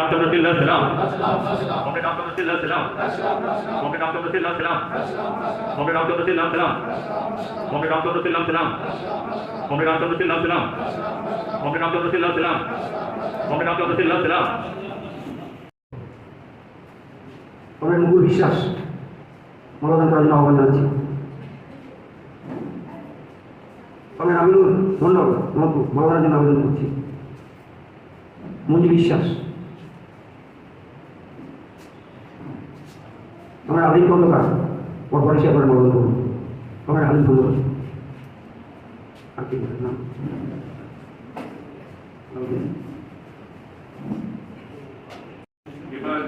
রামচন্দ্র সিল্লা সালাম কমরেড রামচন্দ্র সিল্লা সালাম কমরেড রামচন্দ্র সিল্লা সালাম কমরেড রামচন্দ্র সিল্লা সালাম কমরেড রামচন্দ্র সিল্লা সালাম কমরেড রামচন্দ্র সিল্লা সালাম কমরেড রামচন্দ্র সিল্লা সালাম কমরেড রামচন্দ্র সিল্লা সালাম আমার মুকুল বিশ্বাস করার জন্য আহ্বান জানাচ্ছি আমি আমিনুল মন্ডল মহবুব মনোদানের জন্য আবেদন করছি মঞ্জু বিশ্বাস আমার আলিম খন্দকার ওর পরে সে আপনার মনোদান করুন আমার আলিম খন্দকার আর এবার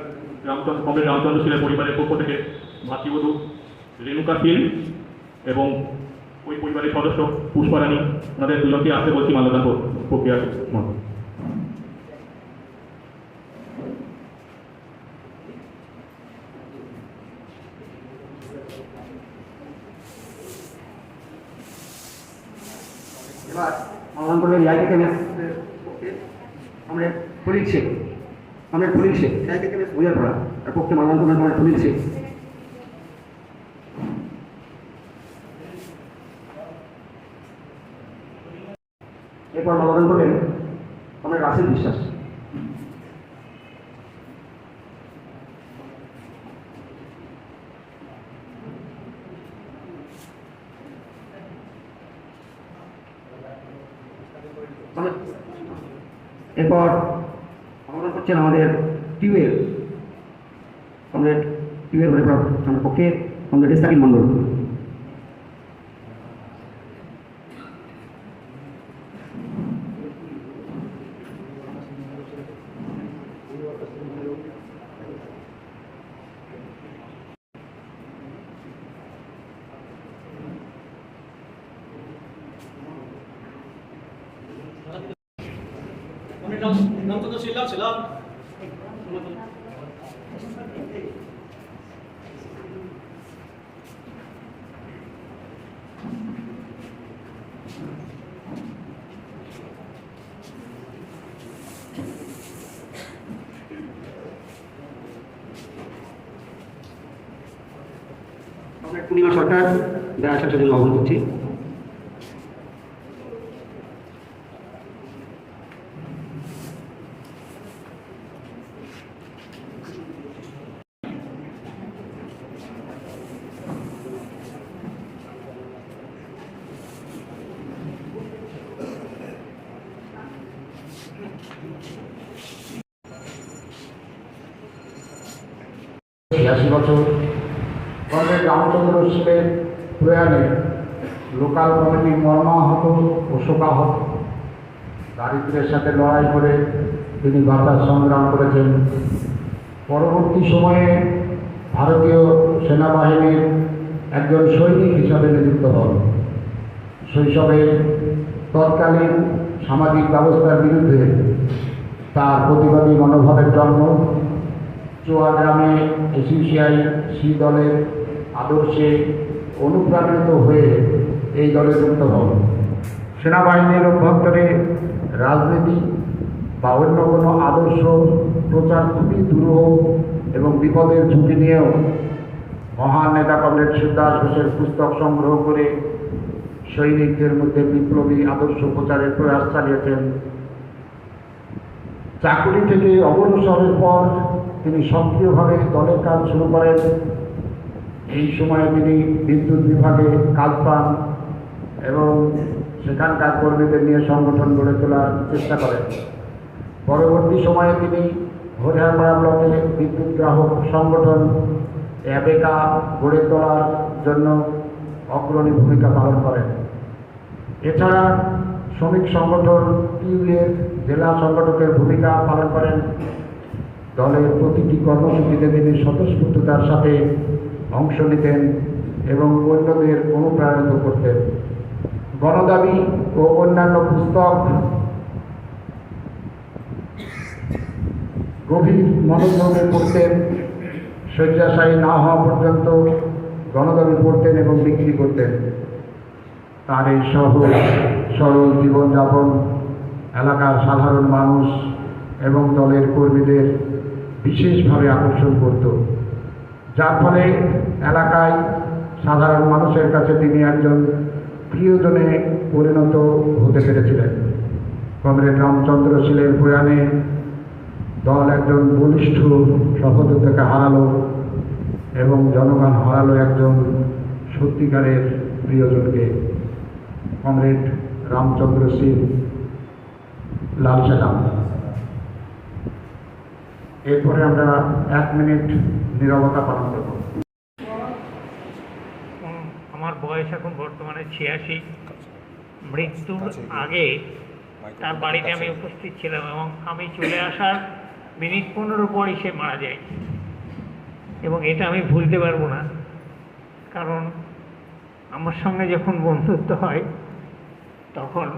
রামচন্দ্র কমরেড পরিবারের পক্ষ থেকে মাতৃবধূ রেণুকা সিল এবং ওই পরিবারের সদস্য পুষ্পারানী ওনাদের দুজনকে আসতে বলছি মাল্যদান প্রক্রিয়ার মধ্যে এবার ইয়াকে কেমিস আমরা পুলিশ আমরা পুলিশ ইয়াকে কেমিস বুঝার পড়া। তার পক্ষে মনোদান করবেন আমরা পুলিশ এরপর মনোদান করবেন। আমরা রাসেল বিশ্বাস আমরা- এরপর সমাধান করছেন আমাদের টিউএল আমাদের টিউএল মানে আমার পক্ষে আমাদের রেস্তাকিন মণ্ডল। পূর্ণিমা সরকার দেয়া আসার জন্য করছি। ছিয়াশি বছর কমরেড রামচন্দ্র শীলের প্রয়াণে লোকাল কমিটি মর্মাহত ও শোকাহত। দারিদ্রের সাথে লড়াই করে তিনি বাঁচার সংগ্রাম করেছেন। পরবর্তী সময়ে ভারতীয় সেনাবাহিনীর একজন সৈনিক হিসাবে নিযুক্ত হন। শৈশবে তৎকালীন সামাজিক ব্যবস্থার বিরুদ্ধে তার প্রতিবাদী মনোভাবের জন্ম, চুয়াগ্রামে এসিসিআই সি দলের আদর্শে অনুপ্রাণিত হয়ে এই দলে যুক্ত হন। সেনাবাহিনীর অভ্যন্তরে রাজনীতি বা অন্য কোনো আদর্শ প্রচার খুবই দুরূহ এবং বিপদের ঝুঁকি নিয়েও মহান নেতা কমরেড শিবদাস ঘোষের পুস্তক সংগ্রহ করে সৈনিকদের মধ্যে বিপ্লবী আদর্শ প্রচারের প্রয়াস চালিয়েছেন। চাকুরি থেকে অবসরের পর তিনি সক্রিয়ভাবে দলের কাজ শুরু করেন। এই সময়ে তিনি বিদ্যুৎ বিভাগে কাজ পান এবং সেখানকার কর্মীদের নিয়ে সংগঠন গড়ে তোলার চেষ্টা করেন। পরবর্তী সময়ে তিনি হরিহারপাড়া ব্লকে বিদ্যুৎ গ্রাহক সংগঠন অ্যাবেকা গড়ে তোলার জন্য অগ্রণী ভূমিকা পালন করেন। এছাড়া শ্রমিক সংগঠন টিউএর জেলা সংগঠকের ভূমিকা পালন করেন। দলের প্রতিটি কর্মসূচিতে তিনি স্বতঃস্ফূর্ততার সাথে অংশ নিতেন এবং অন্যদের অনুপ্রাণিত করতেন। গণদাবি ও অন্যান্য পুস্তক গভীর মনোযোগে পড়তেন, শয্যাশায়ী না হওয়া পর্যন্ত গণদাবি পড়তেন এবং বিক্রি করতেন। তার এই সহজ সরল জীবনযাপন, এলাকার সাধারণ মানুষ এবং দলের কর্মীদের বিশেষভাবে আকর্ষণ করত। যার ফলে এলাকায় সাধারণ মানুষের কাছে তিনি একজন প্রিয়জনে পরিণত হতে পেরেছিলেন। কমরেড রামচন্দ্র শীলের প্রয়াণে দল একজন বলিষ্ঠ সহযোদ্ধাকে হারালো এবং জনগণ হারালো একজন সত্যিকারের প্রিয়জনকে। কমরেড রামচন্দ্র সিং লাল সালাম এরপরে আমরা এক মিনিট নীরবতা পালন করব। আমার বয়স এখন বর্তমানে ছিয়াশি। মৃত্যুর আগে তার বাড়িতে আমি উপস্থিত ছিলাম এবং আমি চলে আসার মিনিট পনেরো পরই সে মারা যায়। এবং এটা আমি ভুলতে পারব না। কারণ আমার সঙ্গে যখন বন্ধুত্ব হয় তখন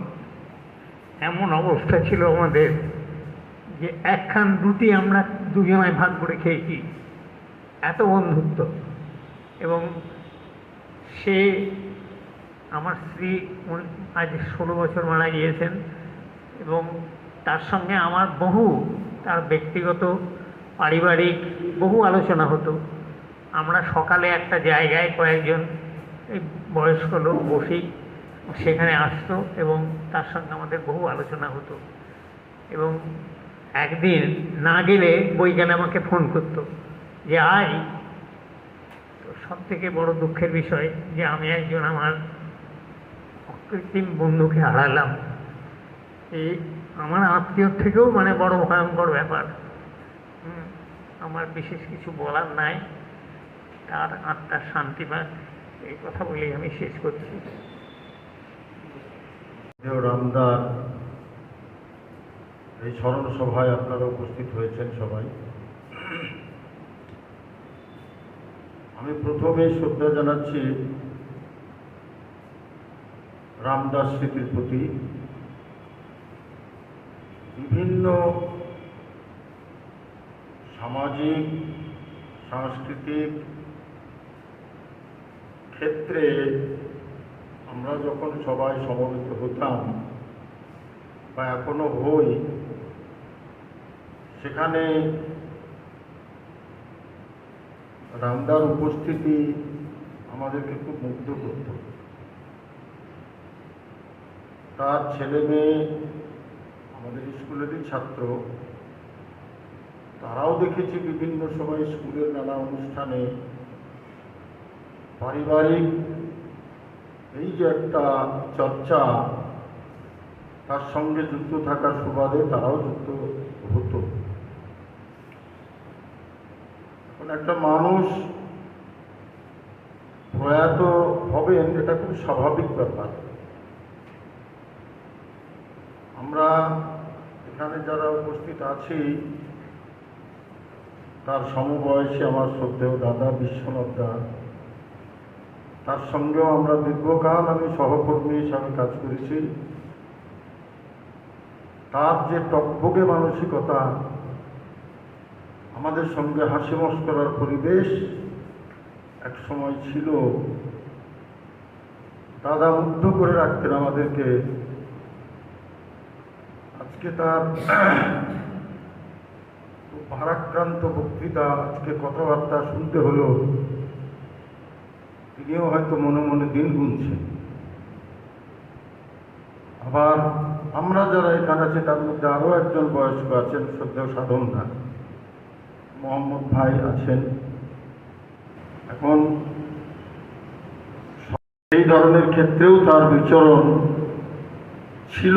এমন অবস্থা ছিল আমাদের যে একখান রুটি আমরা দুজনায় ভাগ করে খেয়েছি, এত বন্ধুত্ব। এবং সে আমার স্ত্রী আজ ষোলো বছর মারা গিয়েছেন এবং তার সঙ্গে আমার বহু, তার ব্যক্তিগত, পারিবারিক বহু আলোচনা হতো। আমরা সকালে একটা জায়গায় কয়েকজন এই বয়স্ক লোক বসি সেখানে আসতো এবং তার সঙ্গে আমাদের বহু আলোচনা হতো। এবং একদিন না গেলে বৈজ্ঞান আমাকে ফোন করতো যে, আয়। তো সব থেকে বড় দুঃখের বিষয় যে, আমি একজন আমার অকৃত্রিম বন্ধুকে হারালাম। এই আমার আত্মীয় থেকেও মানে বড় ভয়ঙ্কর ব্যাপার। আমার বিশেষ কিছু বলার নাই। তার আত্মার শান্তি পাক। এই কথা বলেই আমি শেষ করছি। রামদার। এই স্মরণ সভায় আপনারা উপস্থিত হয়েছেন সবাই। আমি প্রথমে শ্রদ্ধা জানাচ্ছি রামদাস স্মৃতির প্রতি। বিভিন্ন সামাজিক, সাংস্কৃতিক ক্ষেত্রে আমরা যখন সবাই সমবেত হতাম বা এখনও হই, সেখানে রামদার উপস্থিতি আমাদেরকে খুব মুগ্ধ করত। তার ছেলে মেয়ে, আমাদের স্কুলেরই ছাত্র, তারাও দেখেছি বিভিন্ন সময় স্কুলের নানা অনুষ্ঠানে পারিবারিক এই যে একটা চর্চা, তার সঙ্গে যুক্ত থাকার সুবাদে তারাও যুক্ত হতো। একটা মানুষ প্রয়াত হবেন, এটা খুব স্বাভাবিক ব্যাপার। আমরা এখানে যারা উপস্থিত আছি, তার সমবয়সী আমার শ্রদ্ধেয় দাদা বিশ্বনাথ দা তার সঙ্গেও আমরা দীর্ঘকাল আমি সহকর্মী হিসাবে কাজ করেছি। তার যে টকভোগে মানসিকতা, আমাদের সঙ্গে হাসি মস্করার পরিবেশ এক সময় ছিল, দাদা মুগ্ধ করে রাখতেন আমাদেরকে। আজকে তার ভারাক্রান্ত বক্তৃতা, আজকে কথাবার্তা শুনতে হলো। তিনিও হয়তো মনে মনে দিন গুনছেন আবার আমরা যারা এখানে আছি, তার মধ্যে আরও একজন বয়স্ক আছেন সদ্য সাধন দা মোহাম্মদ ভাই আছেন। এখন এই ধরনের ক্ষেত্রেও তার বিচরণ ছিল,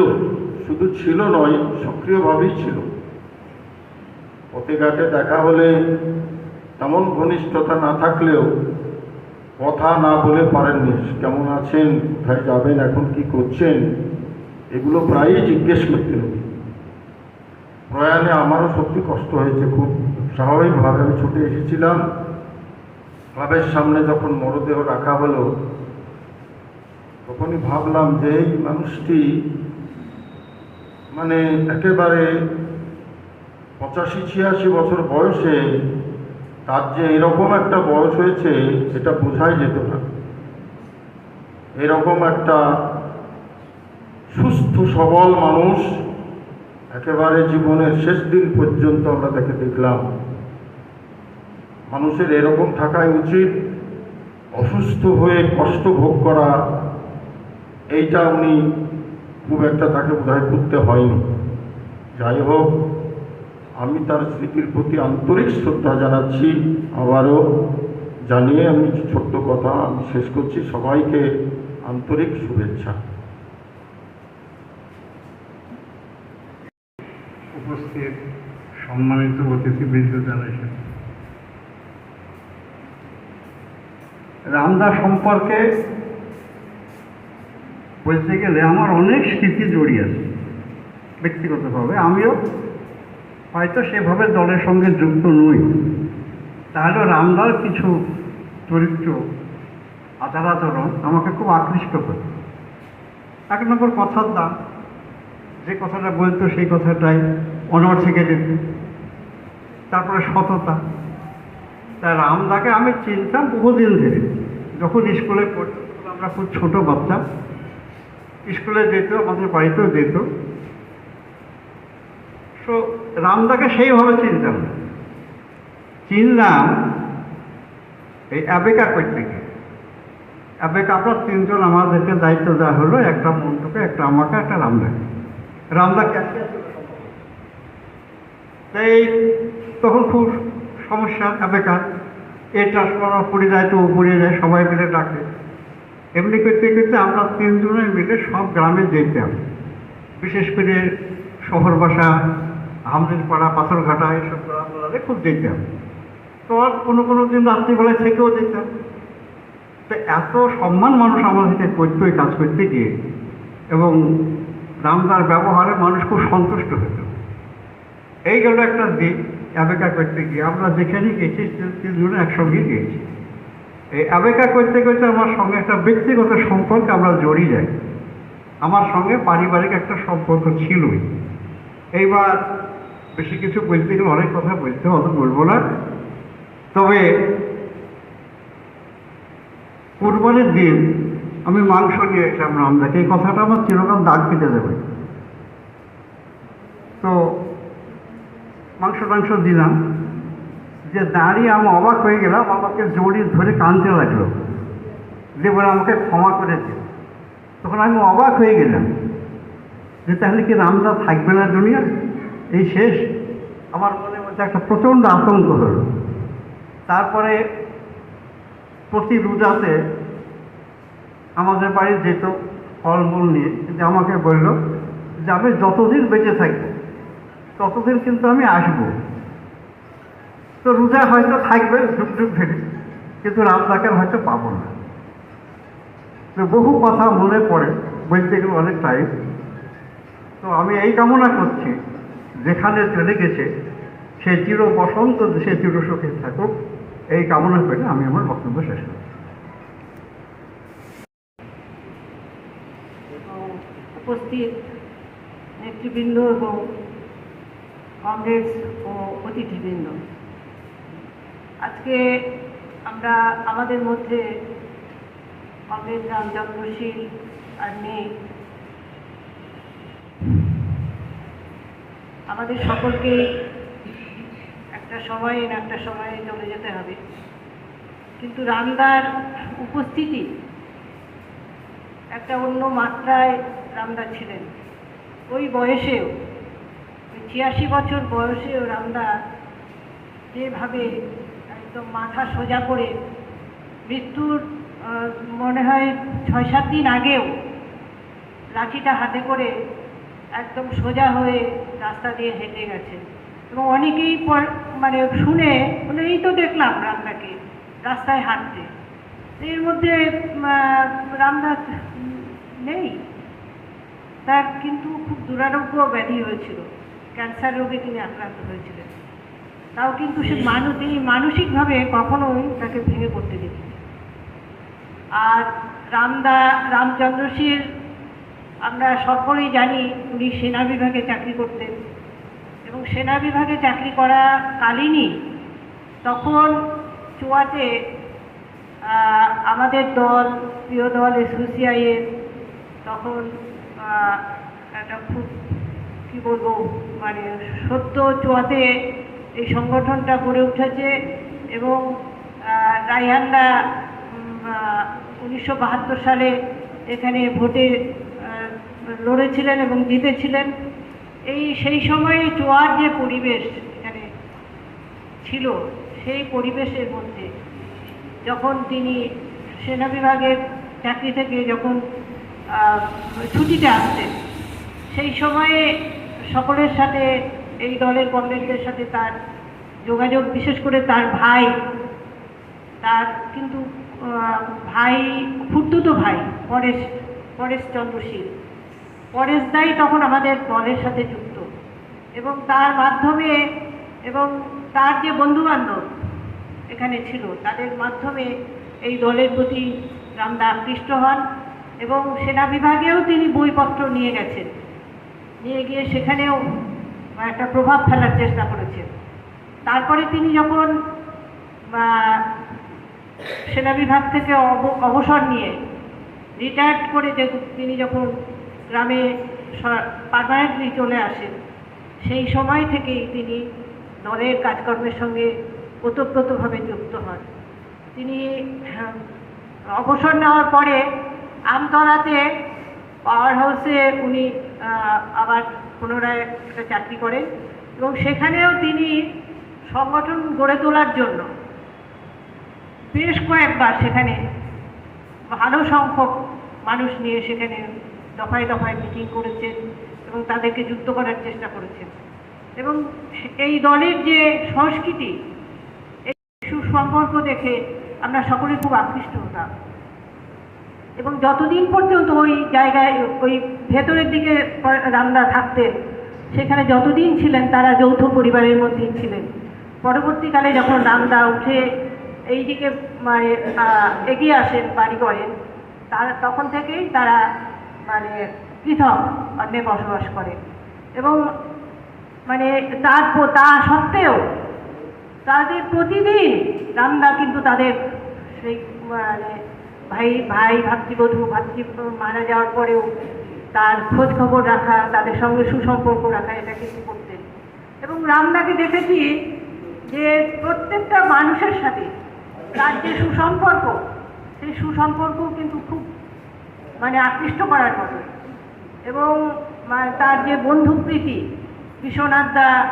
শুধু ছিল নয়, সক্রিয়ভাবেই ছিল। পথে দেখা হলে তেমন ঘনিষ্ঠতা না থাকলেও কথা না বলে পারেননি। কেমন আছেন? কোথায় যাবেন এখন, কি করছেন? এগুলো প্রায়ই জিজ্ঞেস করতেন উনি। প্রয়াণে আমারও সত্যি কষ্ট হয়েছে, খুব স্বাভাবিকভাবে। আমি ছুটে এসেছিলাম। ক্লাবের সামনে যখন মরদেহ রাখা হলো, তখনই ভাবলাম যে এই মানুষটি মানে একেবারে পঁচাশি, ছিয়াশি বছর বয়সে তার যে এরকম একটা বয়স হয়েছে সেটা বোঝাই যেত না এরকম একটা সুস্থ, সবল মানুষ একেবারে জীবনের শেষ দিন পর্যন্ত আমরা তাকে দেখলাম। মানুষের এরকম থাকাই উচিত, অসুস্থ হয়ে কষ্ট ভোগ করা, এইটা উনি খুব একটা তাকে বোধহয় করতে হয়নি। যাই হোক আমি তার স্মৃতির প্রতি আন্তরিক শ্রদ্ধা জানাচ্ছি। আবারও জানিয়ে আমি ছোট্ট কথা আমি শেষ করছি। সবাইকে আন্তরিক শুভেচ্ছা। উপস্থিত সম্মানিত অতিথিবৃন্দ জানাইছেন। রামদা সম্পর্কে বলতে গেলে আমার অনেক স্মৃতি জড়িয়ে আছে, ব্যক্তিগতভাবে। আমিও হয়তো সেভাবে দলের সঙ্গে যুক্ত নই। তাহলেও রামদার কিছু চরিত্র আচার আচরণ আমাকে খুব আকৃষ্ট করে। এক নম্বর কথার দাম যে কথাটা বলতো সেই কথাটাই অনর থেকে যেত তারপরে সততা। তা রামদাকে আমি চিনতাম বহুদিন ধরে। যখন স্কুলে পড়তাম আমরা খুব ছোট বাচ্চা স্কুলে যেত, আমাদের বাড়িতেও যেত। তো রামদাকে সেইভাবে চিনতাম। চিনলাম, এই অ্যাবেকা করতে গিয়ে। অ্যাবেকা আপনার তিনজন আমাদেরকে দায়িত্ব দেওয়া হলো, একটা মন্টুকে একটা আমাকে, একটা রামদাকে। রামদা ক্যাশে তাই তখন খুব সমস্যা অ্যাবেকার এ ট্রান্সফার পড়ে যায় তো পড়ে যায়, সবাই মিলে ডাকে। এমনি করতে করতে আমরা তিনজনে মিলে সব গ্রামে যেতাম। বিশেষ করে শহর বাসা হামদিন পাড়া পাথরঘাটা এইসব গ্রামগুলোতে খুব যেতাম তো আর কোনো কোনো দিন রাত্রিবেলায় থেকেও যেতাম তো এত সম্মান মানুষ আমাদেরকে করতো এই কাজ করতে গিয়ে এবং রামদার ব্যবহারে মানুষ খুব সন্তুষ্ট হতো এই গেল একটা দিক অ্যাবেকা করতে গিয়ে। আমরা যেখানেই গেছি তিনজনে একসঙ্গে গিয়েছি। এই অ্যাবেকা করতে করতে আমার সঙ্গে একটা ব্যক্তিগত সম্পর্ক আমরা জড়িয়ে যাই। আমার সঙ্গে পারিবারিক একটা সম্পর্ক ছিলই। এইবার বেশি কিছু বলতে গেলে অনেক কথা বলতে অত বলব না। তবে কুরবানির দিন আমি মাংস নিয়ে এসলাম রামদাকে, এই কথাটা আমার চিরকাল দাগ কেটে দেবে। তো মাংস টাংস দিলাম, যে দাঁড়িয়ে আমি অবাক হয়ে গেলাম, আমাকে জড়িয়ে ধরে কাঁদতে লাগল। যে বলে আমাকে ক্ষমা করেছে তখন আমি অবাক হয়ে গেলাম, যে তাহলে কি রামদা থাকবে না দুনিয়া এই শেষ আমার মনের মধ্যে একটা প্রচণ্ড আতঙ্ক হলো। তারপরে প্রতি রোজাতে আমাদের বাড়ি যেত ফলমূল নিয়ে, যে আমাকে বলল যে আমি যতদিন বেঁচে থাকব, ততদিন কিন্তু আমি আসব। তো রোজা হয়তো থাকবে যুগ ধরে কিন্তু রামদাকে হয়তো পাবো না। তো বহু কথা মনে পড়ে, বলতে গেলে অনেক টাইম তো আমি এই কামনা করছি। যেখানে চলে গেছে, সে চির বসন্ত, সে চির সুখে থাকুক। এই কামনা করে আমি আমার বক্তব্য শেষ করছি। উপস্থিত নেতৃবৃন্দ এবং কংগ্রেস ও অতিথিবৃন্দ। আজকে আমরা আমাদের মধ্যে কংগ্রেস রামচন্দ্রশীল আর নেই আমাদের সকলকেই একটা সময়ে না একটা সময়ে চলে যেতে হবে। কিন্তু রামদার উপস্থিতি একটা অন্য মাত্রায় রামদা ছিলেন। ওই বয়সেও, ওই ছিয়াশি বছর বয়সেও রামদা যেভাবে একদম মাথা সোজা করে মৃত্যুর মনে হয় ছয় সাত দিন আগেও লাঠিটা হাতে করে একদম সোজা হয়ে রাস্তা দিয়ে হেঁটে গেছেন এবং অনেকেই পর মানে শুনে বলে এই তো দেখলাম রামদাকে, রাস্তায় হাঁটতে। এর মধ্যে রামদাস নেই। তার কিন্তু খুব দুরারোগ্য ব্যাধি হয়েছিল। ক্যান্সার রোগে তিনি আক্রান্ত হয়েছিলেন। তাও কিন্তু সে মানুষ তিনি মানসিকভাবে কখনোই তাকে ভেঙে পড়তে দেখি আর রামদা রামচন্দ্র রামচন্দ্রশীল আমরা সকলেই জানি উনি সেনা বিভাগে চাকরি করতেন। এবং সেনা বিভাগে চাকরি করা কালীনই তখন চুয়াতে আমাদের দল প্রিয় দল এসোসিআইয়ের তখন একটা খুব কী বলব মানে সত্য চুয়াতে এই সংগঠনটা গড়ে উঠেছে এবং আহ, রায়হানরা উনিশশো সালে এখানে ভোটে আহ, লড়েছিলেন এবং জিতেছিলেন। এই সেই সময়ে চোয়ার যে পরিবেশ এখানে ছিল, সেই পরিবেশের মধ্যে যখন তিনি সেনা বিভাগের চাকরি থেকে যখন ছুটিতে আসতেন, সেই সময়ে সকলের সাথে, এই দলের কংগ্রেসদের সাথে তার যোগাযোগ, বিশেষ করে তার ভাই, তার কিন্তু ভাই খুর্তুতো ভাই, পরেশ পরেশ চন্দ্রশীল পরেশ দাই তখন আমাদের দলের সাথে যুক্ত। এবং তার মাধ্যমে এবং তার যে বন্ধুবান্ধব এখানে ছিল, তাদের মাধ্যমে এই দলের প্রতি রামদা আকৃষ্ট হন এবং সেনা বিভাগেও তিনি বইপত্র নিয়ে গেছেন। নিয়ে গিয়ে সেখানেও একটা প্রভাব ফেলার চেষ্টা করেছেন। তারপরে তিনি যখন সেনা বিভাগ থেকে অব- অবসর নিয়ে রিটায়ার্ড করে যে তিনি যখন গ্রামে পারমানেন্টলি চলে আসেন সেই সময় থেকেই তিনি দলের কাজকর্মের সঙ্গে ওতপ্রোতভাবে যুক্ত হন। তিনি হ্যাঁ, অবসর নেওয়ার পরে আমতলাতে পাওয়ার হাউসে উনি আবার পুনরায় একটা চাকরি করেন এবং সেখানেও তিনি সংগঠন গড়ে তোলার জন্য বেশ কয়েকবার সেখানে ভালো সংখ্যক মানুষ নিয়ে সেখানে দফায় দফায় মিটিং করেছেন এবং তাদেরকে যুক্ত করার চেষ্টা করেছেন। এবং এই দলের যে সংস্কৃতি, এই সুসম্পর্ক দেখে আমরা সকলে খুব আকৃষ্ট হতাম। এবং যতদিন পর্যন্ত ওই জায়গায়, ওই ভেতরের দিকে রান্না থাকতেন, সেখানে যতদিন ছিলেন তারা যৌথ পরিবারের মধ্যেই ছিলেন। পরবর্তীকালে যখন রামদা উঠে এই দিকে মানে এগিয়ে আসেন বাড়ি করেন তার তখন থেকেই তারা মানে পৃথক অন্যে বসবাস করেন এবং মানে তার তা সত্ত্বেও তাদের প্রতিদিন রামদা কিন্তু তাদের সেই মানে ভাই ভাই, ভাতৃবধূ, ভাতৃ, মারা যাওয়ার পরেও তার খোঁজ খবর রাখা, তাদের সঙ্গে সুসম্পর্ক রাখা, এটা কিন্তু করতেন এবং রামদাকে দেখেছি যে প্রত্যেকটা মানুষের সাথে তার যে সুসম্পর্ক, সেই সুসম্পর্ক কিন্তু খুব মানে আকৃষ্ট করার মতো। এবং মা- তার যে বন্ধুপ্রীতি, বিশ্বনাথ দা,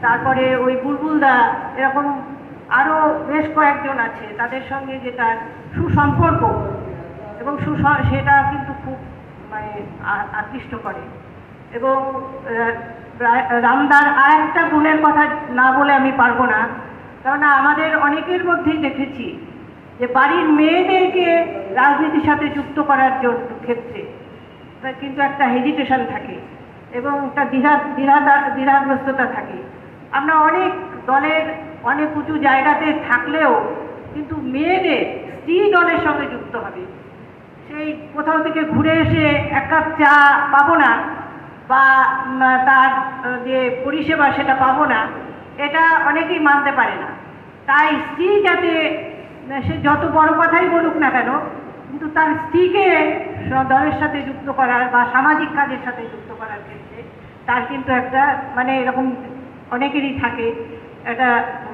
তারপরে ওই বুলবুল দা, এরকম আরও বেশ কয়েকজন আছে তাদের সঙ্গে যে তার সুসম্পর্ক এবং সুস, সেটা কিন্তু খুব মানে আকৃষ্ট করে। এবং রামদার আর একটা গুণের কথা না বলে আমি পারব না। কেননা আমাদের অনেকের মধ্যেই দেখেছি যে বাড়ির মেয়েদেরকে রাজনীতির সাথে যুক্ত করার জন্য ক্ষেত্রে। কিন্তু একটা হেজিটেশন থাকে এবং একটা দ্বিধা দ্বিধা, দ্বিধাগ্রস্ততা থাকে। আমরা অনেক দলের অনেক উঁচু জায়গাতে থাকলেও কিন্তু মেয়েদের স্ত্রী দলের সঙ্গে যুক্ত হবে। সেই কোথাও থেকে ঘুরে এসে এক কাপ চা পাবো না বা তার যে পরিষেবা সেটা পাবো না, এটা অনেকেই মানতে পারে না। তাই স্ত্রী যাতে সে যত বড় কথাই বলুক না কেন, কিন্তু তার স্ত্রীকে দলের সাথে যুক্ত করার বা সামাজিক কাজের সাথে যুক্ত করার ক্ষেত্রে তার কিন্তু একটা মানে এরকম অনেকেরই থাকে, একটা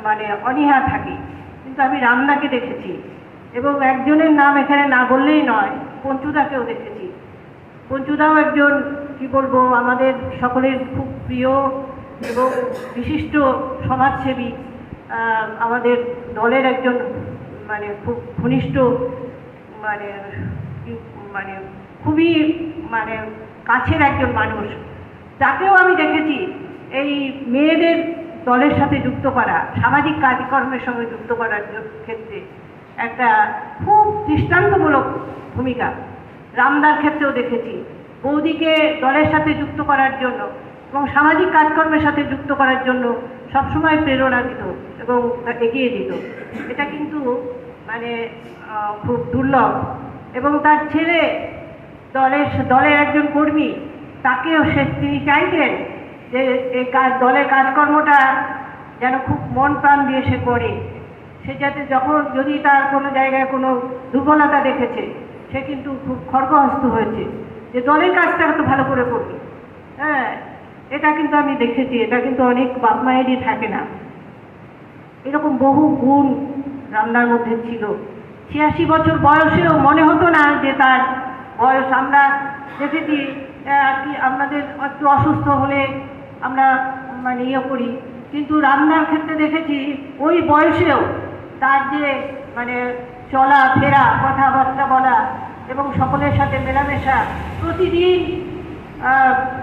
মানে অনীহা থাকে। কিন্তু আমি রামদাকে দেখেছি এবং একজনের নাম এখানে না বললেই নয়, পঞ্চুদাকেও দেখেছি। পঞ্চুদাও একজন, কি বলব, আমাদের সকলের খুব প্রিয় এবং বিশিষ্ট সমাজসেবী আমাদের দলের একজন মানে খুব ঘনিষ্ঠ মানে মানে খুবই মানে কাছের একজন মানুষ। তাকেও আমি দেখেছি এই মেয়েদের দলের সাথে যুক্ত করা, সামাজিক কাজকর্মের সঙ্গে যুক্ত করার ক্ষেত্রে একটা খুব দৃষ্টান্তমূলক ভূমিকা। রামদার ক্ষেত্রেও দেখেছি। বৌদিকে দলের সাথে যুক্ত করার জন্য এবং সামাজিক কাজকর্মের সাথে যুক্ত করার জন্য সবসময় প্রেরণা দিত এবং এগিয়ে দিত। এটা কিন্তু মানে খুব দুর্লভ। এবং তার ছেলে দলের দলের একজন কর্মী, তাকেও সে, তিনি চাইতেন যে এই কাজ দলের কাজকর্মটা যেন খুব মন প্রাণ দিয়ে সে করে। সে যাতে যখন, যদি তার কোনো জায়গায় কোনো দুর্বলতা দেখেছে, সে কিন্তু খুব খর্গহস্ত হয়েছে যে দলের কাজটা তো ভালো করে করবে। হ্যাঁ এটা কিন্তু আমি দেখেছি, এটা কিন্তু অনেক বাপ মায়েরই থাকে না। এরকম বহু গুণ রান্নার মধ্যে ছিল। ছিয়াশি বছর বয়সেও মনে হতো না যে তার বয়স। আমরা দেখেছি আর কি আপনাদের একটু অসুস্থ হলে আমরা মানে ইয়ে করি। কিন্তু রান্নার ক্ষেত্রে দেখেছি, ওই বয়সেও তার যে মানে চলা, ফেরা, কথাবার্তা বলা এবং সকলের সাথে মেলামেশা, প্রতিদিন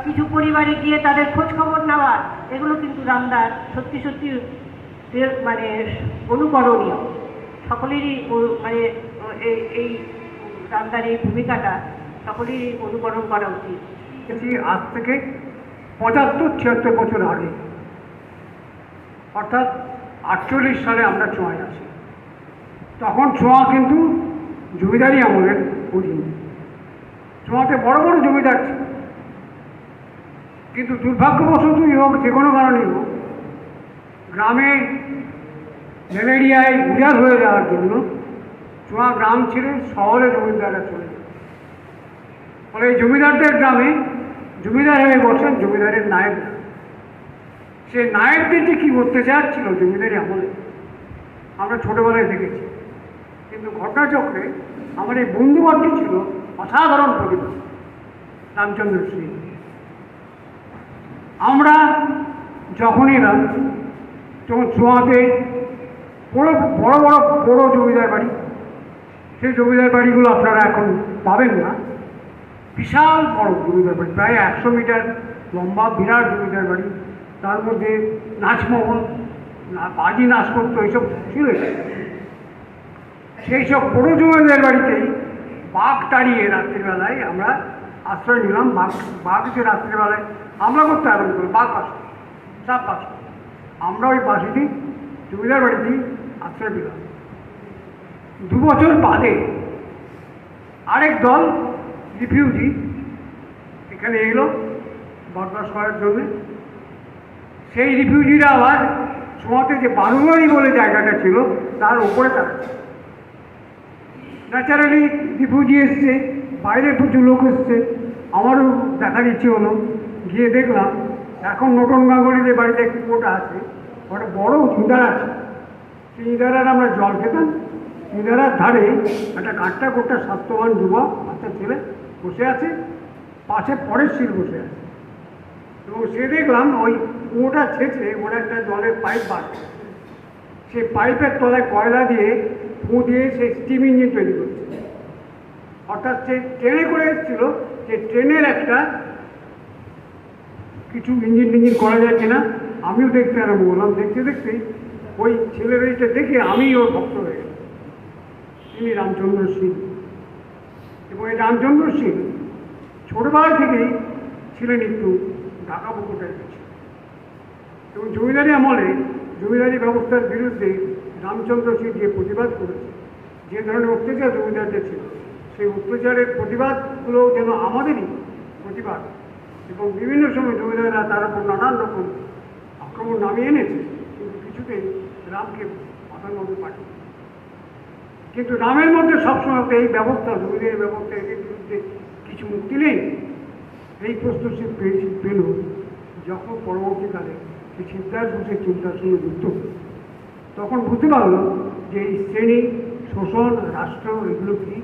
কিছু পরিবারে গিয়ে তাদের খোঁজ খবর নেওয়া, এগুলো কিন্তু রামদার সত্যি সত্যি মানে অনুকরণীয়। সকলেরই মানে এই এই রামদার এই ভূমিকাটা সকলেরই অনুকরণ করা উচিত। এটি আজ থেকে পঁচাত্তর, ছিয়াত্তর বছর আগে। অর্থাৎ আটচল্লিশ সালে আমরা চোঁয়ায় আসি তখন ছোঁয়া কিন্তু জমিদারি আমলের অধীন। ছোঁয়াতে বড় বড় জমিদার ছিল। কিন্তু দুর্ভাগ্যবশতই হোক, যে কোনো কারণেই হোক গ্রামে ম্যালেরিয়ায় উজাড় হয়ে যাওয়ার জন্য চোঁয়া গ্রাম ছেড়ে শহরে জমিদাররা চলে যায়। ফলে জমিদারদের গ্রামে জমিদার হয়ে বসেন জমিদারের নায়েব। সে নায়েবদের যে কী অত্যাচার ছিল জমিদারি আমলে আমরা ছোটোবেলায় দেখেছি। কিন্তু ঘটনাচক্রে আমার এই বন্ধুবান্ধব ছিল অসাধারণ প্রতিভা, রামচন্দ্র সিং। আমরা যখন এলাম তখন চোয়াতে বড় বড় বড় বড় জমিদার বাড়ি, সেই জমিদার বাড়িগুলো আপনারা এখন পাবেন না। বিশাল বড় জমিদার বাড়ি, প্রায় একশো মিটার লম্বা, বিরাট জমিদার বাড়ি। তার মধ্যে নাচমহল বাজি নাচ করতো এইসব ছিল সেই সব বড় জমিদার বাড়িতেই বাঘ তাড়িয়ে রাত্রিবেলায় আমরা আশ্রয় নিলাম। বাঘ বাঘ যে রাত্রিবেলায় হামলা করতে আরম্ভ করল বাঘ পাশ সাপ পাশ আমরা ওই বাসিটি জমিদার বাড়িতেই আশ্রয় দিলাম দু বছর বাদে আরেক দল রিফিউজি এখানে এলো বসবাস করার জন্যে। সেই রিফিউজিরা আবার ছোঁয়াতে যে বারুয়ারি বলে জায়গাটা ছিল, তার উপরে তারা। ন্যাচারালি রিফিউজি এসছে, বাইরে প্রচুর লোক এসছে, আমারও দেখার ইচ্ছে হলো। গিয়ে দেখলাম এখন নতুন গাঙ্গুলিদের বাড়িতে একটি কোটা আছে, ওটা বড় ইঁদার আছে। সেই ইঁদারার আমরা জল খেতাম। ইঁদারার ধারে একটা কাঠটা কোটটা স্বাস্থ্যবান যুবক, বাচ্চা ছেলে বসে আছে, পাশে পরের শিল বসে আছে। এবং সে দেখলাম ওই কুয়োটা ছেঁচে ওরা একটা জলের পাইপ বার সেই পাইপের তলায় কয়লা দিয়ে ফু দিয়ে সে স্টিম ইঞ্জিন তৈরি করছে। অর্থাৎ সে ট্রেনে করে এসেছিল যে ট্রেনের একটা কিছু ইঞ্জিন টিঞ্জিন করা যায় কিনা, আমিও দেখতে আরম্ভ করলাম। দেখতে দেখতে ওই ছেলের এইটা দেখে আমি ওর ভক্ত হয়ে গেলাম। তিনি রামচন্দ্র সিং এবং এই রামচন্দ্র সিং ছোটবেলা থেকেই ছিলেন একটু ঢাকা পুকুরটার কাছে এবং জমিদারি আমলে জমিদারি ব্যবস্থার বিরুদ্ধে রামচন্দ্র সিং যে প্রতিবাদ করেছে, যে ধরনের অত্যাচার জমিদারদের ছিল, সেই অত্যাচারের প্রতিবাদগুলো যেন আমাদেরই প্রতিবাদ এবং বিভিন্ন সময় জমিদাররা তার উপর নানান রকম আক্রমণ নামিয়ে এনেছে, কিন্তু কিছুতেই রামকে মাথার পাঠিয়ে কিন্তু রামের মধ্যে সবসময় এই ব্যবস্থা, জমিদারি ব্যবস্থা, এদের বিরুদ্ধে কিছু মুক্তি নেই এই প্রশ্ন সে পেয়েছি পেল যখন পরবর্তীকালে সে সিদ্ধার্থ ঘোষের চিন্তার সঙ্গে যুক্ত। তখন বুঝতে পারল যে এই শ্রেণি, শোষণ, রাষ্ট্র, এগুলো কি,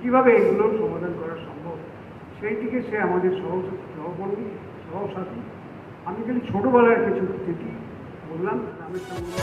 কীভাবে এগুলোর সমাধান করা সম্ভব সেই দিকে সে আমাদের সহ সহকর্মী, সহসাথী আমি খালি ছোটোবেলার কিছু থেকে বললাম গ্রামের সঙ্গে.